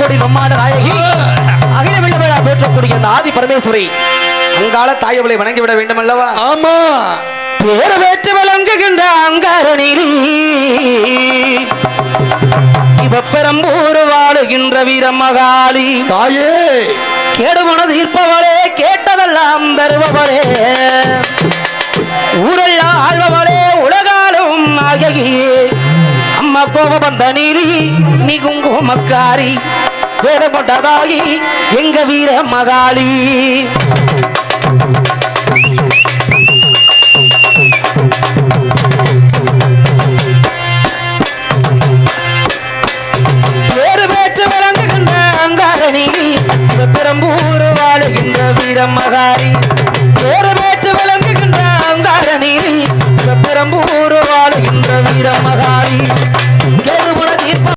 கோடி மம்மான நாயகி. அகில வெள்ளமையாக அந்த ஆதி பரமேஸ்வரி அங்கால தாயவளை வணங்கி விட வேண்டும் அல்லவா ஆமா. பேர வேற்று விளங்குகின்ற அங்காரணிலி. இவப்பெரம்பூர் வாழுகின்ற வீரமகாலி தாயே. கேடுமன தீர்ப்பவளே கேட்டதெல்லாம் தருபவளே. ஊரெல்லாம் ஆழ்பவளே உலகாலும் நாயகியே அம்மா கோபம் தனி நீ குங்குமக்காரி. வேத கொண்டதாகி எங்க வீர மகாளி? பெரம்பூர் வாழுகின்ற வீர மகாரி